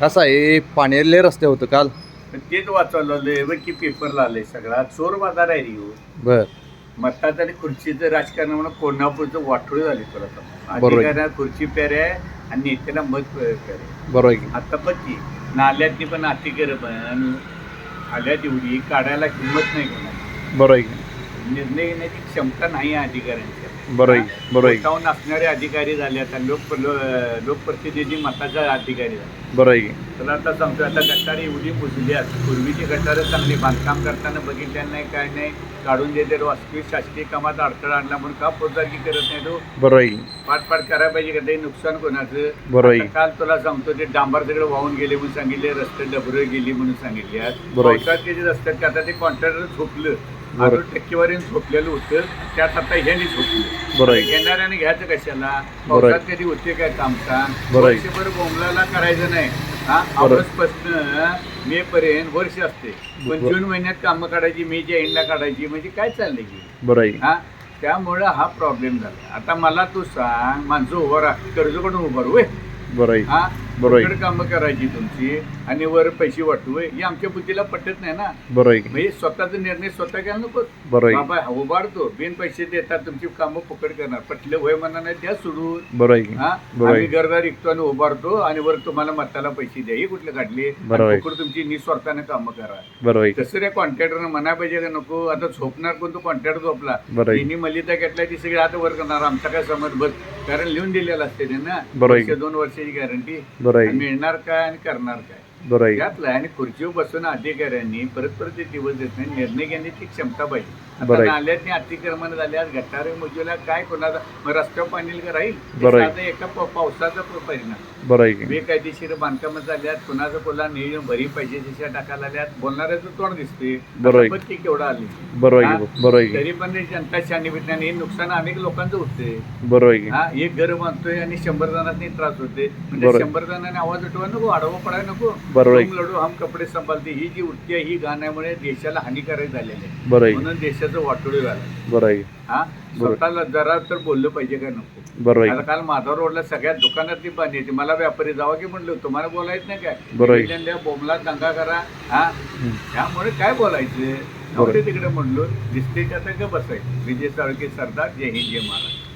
कसं आहे? पाण्याले रस्ते होतं काल. पण तेच वाचवलं बघ की पेपरला आलंय सगळा. चोर बाजार आहे रे ह्यो. बर. मतात आणि खुर्चीचं राजकारण म्हणून कोल्हापूरचं वाटोळ झाले परत. बरोबर. अधिकाऱ्यांना खुर्ची पेऱ्या आहे आणि नेत्याला मत पेऱ्या. बरोबर आहे की. आता बघ की नाल्यातनी पण अतिकर पण आल्यात एवढी काढायला किंमत नाही कोणाची बरोबर आहे की. निर्णय घेण्याची क्षमता नाही आहे अधिकाऱ्यांच्या स्वतःहून असणारे अधिकारी झाले आता लोक लो- लोकप्रतिनिधी मताचा अधिकारी झाले. की तुला आता सांगतो आता गटारी एवढी मुजली आहेत. पूर्वीची गटारं चांगली बांधकाम करताना बघितल्या नाही काय नाही. काढून देते वास्तविक शासकीय कामात अडथळा आणला म्हणून का पोचारकी करत नाही तो? बरोबर पाठपाठ करायला पाहिजे का ते नुकसान कोणाचं? बरोबर. आता काल तुला सांगतो ते डांबर तिकडे वाहून गेले म्हणून सांगितले रस्ते डबरं गेली म्हणून सांगितले. आज बरोबर आहे. पावसात ते जे रस्त्यात ते आता ते कॉन्ट्रॅक्टर झोपलं. अजून टक्केवारीने झोपलेलं होतं त्यात आता ह्यांनी झोपलं. बरोबर आहे. घेणाऱ्याने घ्यायचं कशाला? बरोबर आहे. पावसात कधी होते काय काम सांग? बरोबर आहे. वर्षभर बोंबलाला करायचं नाही. हा बरोबर. ऑगस्टपासून मे पर्यंत वर्ष असते. पण बरोबर. जून महिन्यात कामं काढायची मेच्या एंडला काढायची म्हणजे काय चाललंय की आहे. की हा त्यामुळं हा प्रॉब्लेम झाला. आता मला तू सांग माणसं उभं राहा कर्जकडून उभं राहा, होय? बरोबर आहे. हा बरोबर. कामं करायची तुमची आणि वर पैसे वाटू. हे आमच्या बुद्धीला पटत नाही ना. बरोबर म्हणजे स्वतःचा निर्णय स्वतः घ्यायला नको बाबा उभारतो बिन पैसे देतात तुमची कामं फुकट करणार. पटले वय म्हणा नाही द्या सोडून. बरोबर हा? आम्ही. गरजा रिकतो आणि उभारतो आणि वर तुम्हाला मताला पैसे द्या. हे कुठले काढले? बरोबर. फुकट तुमची निस्वार्थाने कामं करा. बरोबर तसं रे कॉन्ट्रॅक्टरनं म्हणाय पाहिजे का नको? आता झोपणार कोण? तो कॉन्ट्रॅक्टर झोपला. तिन्ही मलिता घेतलाय ती सगळी आता वर करणार. आमचा काय समज? बस. कारण लिहून दिलेलं असते ते ना बरोबर आहे. वर्ष दोन वर्षाची गॅरंटी बरोबर आहे. मिळणार काय आणि करणार काय? बरोबर त्यातलं आणि खुर्चीवर बसून अधिकाऱ्यांनी परत परत ते दिवस देत नाही निर्णय घेण्याची क्षमता पाहिजे. आता आहे. नाल्यातनी अतिक्रमण झाल्यास गटारे मुजूला काय कोणाला मग रस्त्यावर पाणी का राहील? ते. साधं एका प- पावसाचा प- परिणाम. बरोबर आहे की बेकायदेशीर बांधकाम झाल्यात कुणाचं कोणा नियोजन भरी पैसे दिशा टाकायला आल्यात बोलणाऱ्याचं तोंड दिसते बरं आहे. बघ की केवढं आली. बरोबर आहे? की बरोबर आहे की. तरी पण जनता शानिभित्राने हे नुकसान अनेक लोकांचं होते बरोबर आहे की. हा? एक घर बांधतोय आणि शंभर जणांनी त्रास होते म्हणजे बरोबर. शंभर जणांनी आवाज उठवा नको आडवं पडायला नको. बरोबर आहे. तुम लढू हम कपडे सांभाळते ही जी उठते ही गाण्यामुळे देशाला हानिकारक झालेली आहे. बरोबर आहे. म्हणून देशाचं वाटोळी झालं. बरोबर आहे. हा. स्वतःला जरा तर बोललं पाहिजे का नको? बरोबर आहे. आता काल माधव रोडला सगळ्या दुकानातली पाणी येते मला व्यापारी जावा की म्हणलं तुम्हाला बोलायचं नाही काय? बरोबर आहे. बोंबला दंगा करा हा. त्यामुळे काय बोलायचं. नोकरी तिकडे म्हणलो दिसते त्याचं का बसायचं? विजय साळके सरदार जय हिंद जय महाराज.